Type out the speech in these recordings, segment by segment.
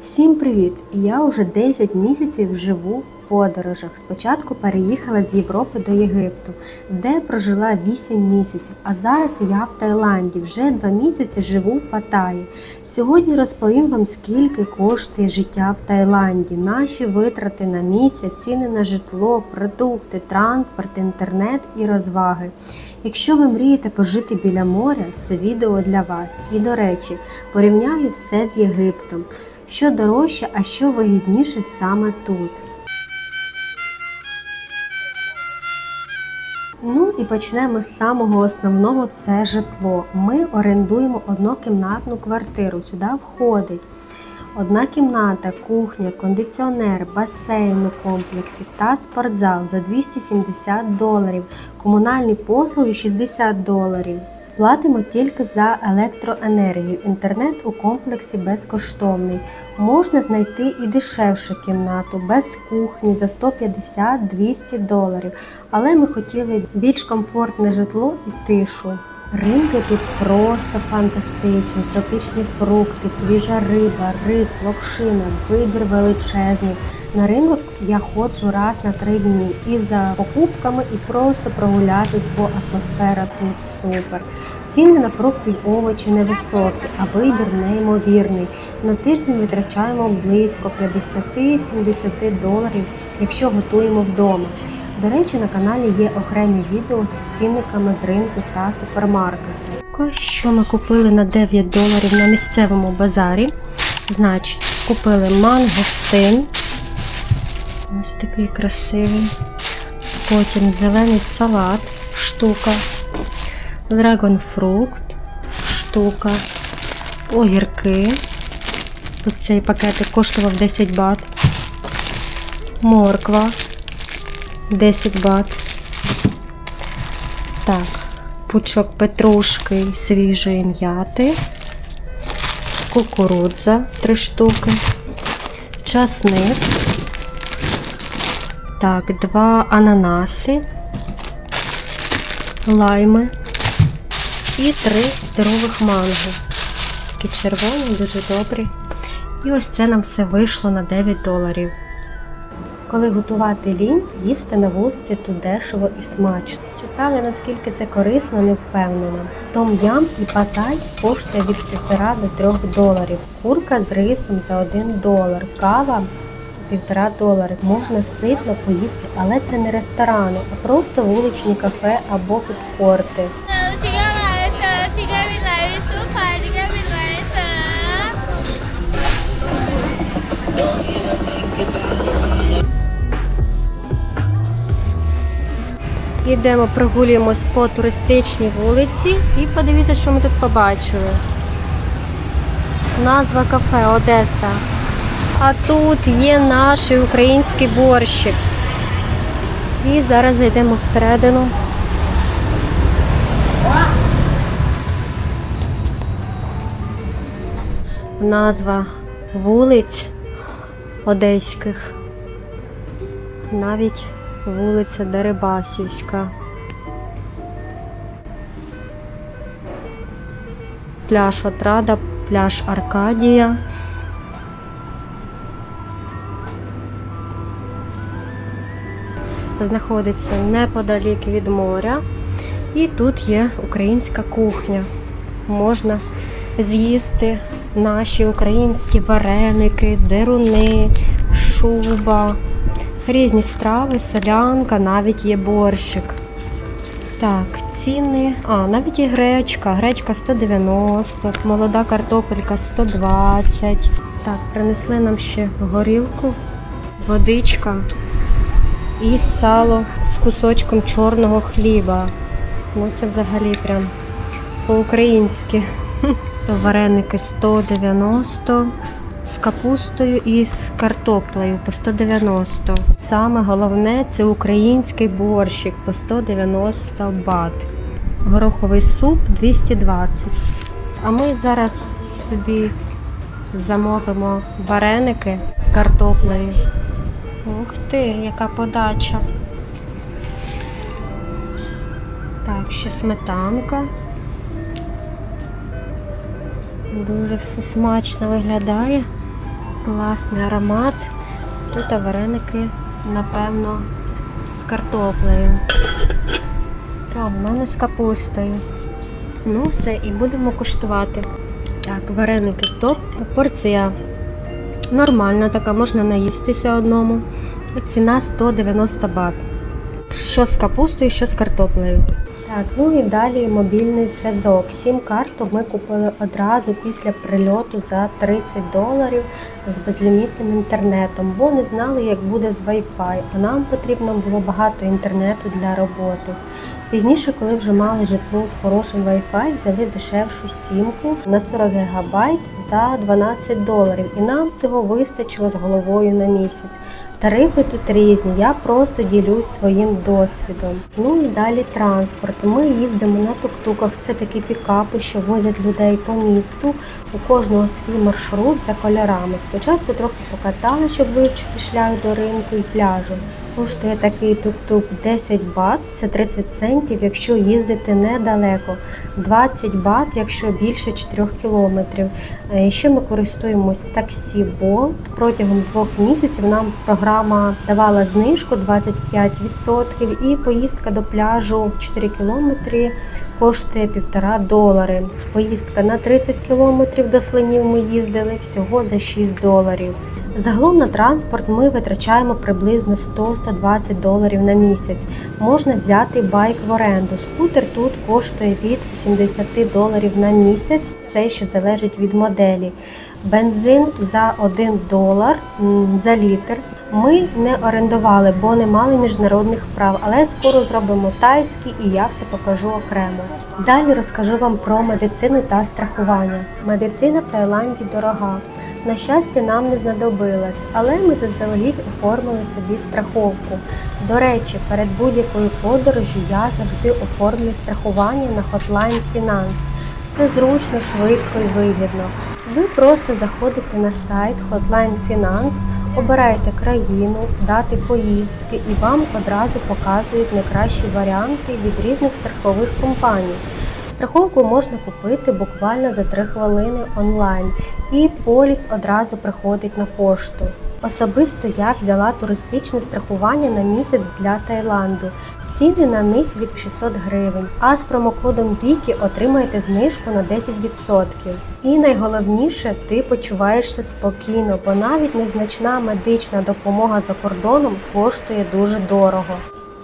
Всім привіт! Я вже 10 місяців живу в подорожах. Спочатку переїхала з Європи до Єгипту, де прожила 8 місяців. А зараз я в Таїланді. Вже 2 місяці живу в Паттайі. Сьогодні розповім вам, скільки коштує життя в Таїланді, наші витрати на місяць, ціни на житло, продукти, транспорт, інтернет і розваги. Якщо ви мрієте пожити біля моря, це відео для вас. І до речі, порівняю все з Єгиптом. Що дорожче, а що вигідніше саме тут. Ну і почнемо з самого основного це житло. Ми орендуємо однокімнатну квартиру. Сюди входить одна кімната, кухня, кондиціонер, басейн у комплексі та спортзал за 270 доларів, комунальні послуги 60 доларів. Платимо тільки за електроенергію. Інтернет у комплексі безкоштовний. Можна знайти і дешевшу кімнату без кухні за 150-200 доларів. Але ми хотіли більш комфортне житло і тишу. Ринки тут просто фантастичні, тропічні фрукти, свіжа риба, рис, локшина, вибір величезний. На ринок я ходжу раз на три дні і за покупками, і просто прогулятись, бо атмосфера тут супер. Ціни на фрукти й овочі невисокі, а вибір неймовірний. На тиждень витрачаємо близько 50-70 доларів, якщо готуємо вдома. До речі, на каналі є окремі відео з цінниками з ринку та супермаркету. Що ми купили на 9 доларів на місцевому базарі? Значить, купили мангостин. Ось такий красивий. Потім зелений салат, штука, драгонфрукт, штука, огірки. Ось цей пакетик коштував 10 бат. Морква 10 бат. Так, пучок петрушки свіжої м'яти, кукурудза 3 штуки, часник. Так, два ананаси, лайми і три здорових манго. Такі червоні, дуже добрі. І ось це нам все вийшло на 9 доларів. Коли готувати лінь, їсти на вулиці тут дешево і смачно. Чи правда, наскільки це корисно, не впевнена. Том ям і патай коштує від 1,5 до 3 доларів. Курка з рисом за 1 долар, кава 1,5 долари. Можна ситно поїсти, але це не ресторани, а просто вуличні кафе або фудкорти. Йдемо, прогулюємось по туристичній вулиці і подивіться, що ми тут побачили. Назва кафе Одеса. А тут є наш український борщик. І зараз зайдемо всередину. Назва вулиць одеських. Навіть вулиця Дерибасівська. Пляж Отрада, пляж Аркадія. Знаходиться неподалік від моря. І тут є українська кухня. Можна з'їсти наші українські вареники, деруни, шуба, різні страви, солянка, навіть є борщик. Так, ціни. А, навіть є гречка. Гречка 190, молода картопелька 120. Так, принесли нам ще горілку, водичка і сало з кусочком чорного хліба. Ну, це взагалі прям по-українськи. Вареники 190 з капустою і з картоплею по 190. Саме головне це український борщик по 190 бат. Гороховий суп 220. А ми зараз собі замовимо вареники з картоплею. Ух ти, яка подача. Так, ще сметанка. Дуже все смачно виглядає. Класний аромат. Тут вареники, напевно, з картоплею. А, в мене з капустою. Ну, все, і будемо куштувати. Так, вареники топ. Порція нормальна така, можна наїстися одному. Ціна 190 бат. Що з капустою, що з картоплею. Так, ну і далі мобільний зв'язок. Сім карту ми купили одразу після прильоту за 30 доларів з безлімітним інтернетом, бо не знали, як буде з Wi-Fi, а нам потрібно було багато інтернету для роботи. Пізніше, коли вже мали житло з хорошим Wi-Fi, взяли дешевшу сімку на 40 ГБ за 12 доларів, і нам цього вистачило з головою на місяць. Тарифи тут різні, я просто ділюсь своїм досвідом. Ну і далі транспорт. Ми їздимо на тук-туках. Це такі пікапи, що возять людей по місту. У кожного свій маршрут за кольорами. Спочатку трохи покатали, щоб вивчити шлях до ринку і пляжу. Коштує такий тук-тук 10 бат, це 30 центів, якщо їздити недалеко, 20 бат, якщо більше 4 кілометрів. Е, Ще ми користуємось таксі Bolt. Протягом двох місяців нам програма давала знижку 25% і поїздка до пляжу в 4 кілометри коштує півтора долари. Поїздка на 30 кілометрів до слонів ми їздили всього за 6 доларів. Загалом на транспорт ми витрачаємо приблизно 100-120 доларів на місяць. Можна взяти байк в оренду. Скутер тут коштує від 80 доларів на місяць. Це ще залежить від моделі. Бензин за 1 долар за літр. Ми не орендували, бо не мали міжнародних прав, але скоро зробимо тайські і я все покажу окремо. Далі розкажу вам про медицину та страхування. Медицина в Таїланді дорога. На щастя, нам не знадобилось, але ми заздалегідь оформили собі страховку. До речі, перед будь-якою подорожю я завжди оформлюю страхування на Hotline Finance. Це зручно, швидко і вигідно. Ви просто заходите на сайт Hotline Finance, обираєте країну, дати поїздки і вам одразу показують найкращі варіанти від різних страхових компаній. Страховку можна купити буквально за 3 хвилини онлайн, і поліс одразу приходить на пошту. Особисто я взяла туристичне страхування на місяць для Таїланду. Ціни на них від 600 гривень, а з промокодом Вікі отримаєте знижку на 10%. І найголовніше, ти почуваєшся спокійно, бо навіть незначна медична допомога за кордоном коштує дуже дорого.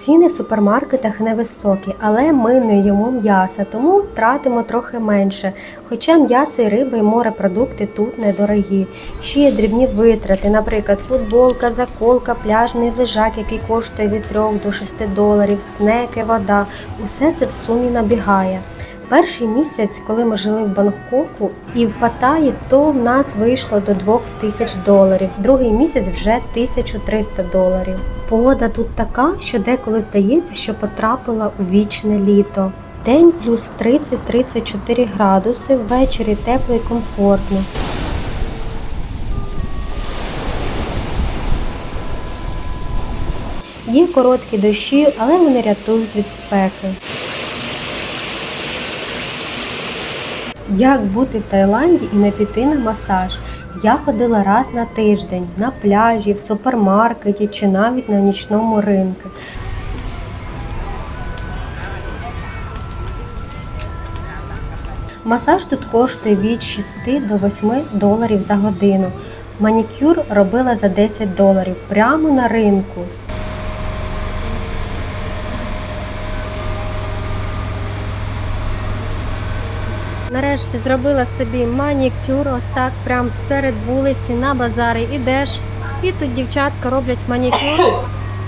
Ціни в супермаркетах невисокі, але ми не їмо м'яса, тому тратимо трохи менше. Хоча м'ясо і риба і морепродукти тут недорогі. Ще є дрібні витрати, наприклад, футболка, заколка, пляжний лежак, який коштує від 3 до 6 доларів, снеки, вода. Усе це в сумі набігає. Перший місяць, коли ми жили в Бангкоку і в Паттайі, то в нас вийшло до 2000 доларів. Другий місяць вже 1300 доларів. Погода тут така, що деколи здається, що потрапила у вічне літо. День плюс 30-34 градуси, ввечері тепло і комфортно. Є короткі дощі, але вони рятують від спеки. Як бути в Таїланді і не піти на масаж? Я ходила раз на тиждень на пляжі, в супермаркеті чи навіть на нічному ринку. Масаж тут коштує від 6 до 8 доларів за годину. Манікюр робила за 10 доларів прямо на ринку. Нарешті зробила собі манікюр, ось так, прямо серед вулиці на базарі ідеш. І тут дівчатка роблять манікюр.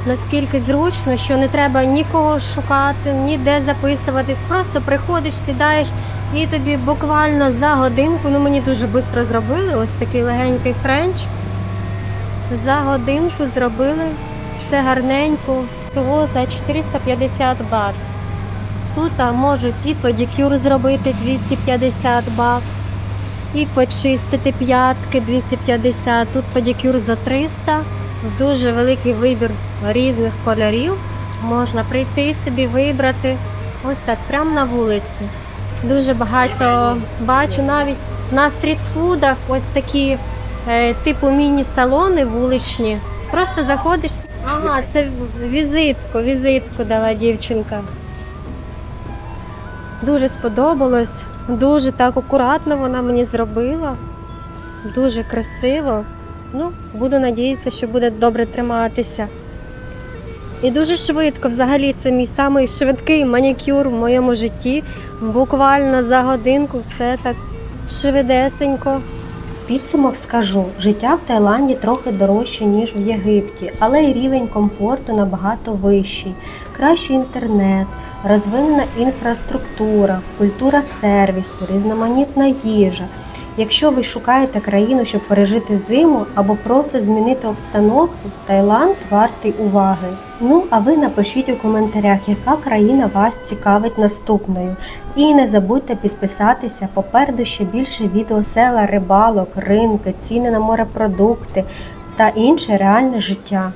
Наскільки зручно, що не треба нікого шукати, ніде записуватись. Просто приходиш, сідаєш і тобі буквально за годинку, ну мені дуже швидко зробили, ось такий легенький френч. За годинку зробили все гарненько, всього за 450 бат. Тут можуть і педикюр зробити 250 бат, і почистити п'ятки 250. Тут педикюр за 300. Дуже великий вибір різних кольорів. Можна прийти собі, вибрати. Ось так, прямо на вулиці. Дуже багато бачу навіть на стрітфудах ось такі е, типу міні-салони вуличні. Просто заходиш. Ага, це візитку, візитку дала дівчинка. Дуже сподобалось. Дуже так акуратно вона мені зробила. Дуже красиво. Ну, буду надіятися, що буде добре триматися. І дуже швидко, взагалі, це мій самий швидкий манікюр в моєму житті. Буквально за годинку все так швидесенько. Підсумок скажу, життя в Таїланді трохи дорожче, ніж в Єгипті, але й рівень комфорту набагато вищий. Кращий інтернет, розвинена інфраструктура, культура сервісу, різноманітна їжа. Якщо ви шукаєте країну, щоб пережити зиму або просто змінити обстановку, Таїланд вартий уваги. Ну а ви напишіть у коментарях, яка країна вас цікавить наступною. І не забудьте підписатися. Попереду ще більше відео села, рибалок, ринки, ціни на морепродукти та інше реальне життя.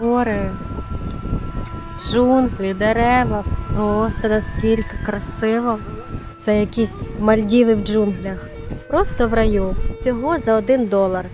Гори, джунглі, дерева. Просто наскільки красиво. Це якісь Мальдіви в джунглях. Просто в раю. Всього за один долар.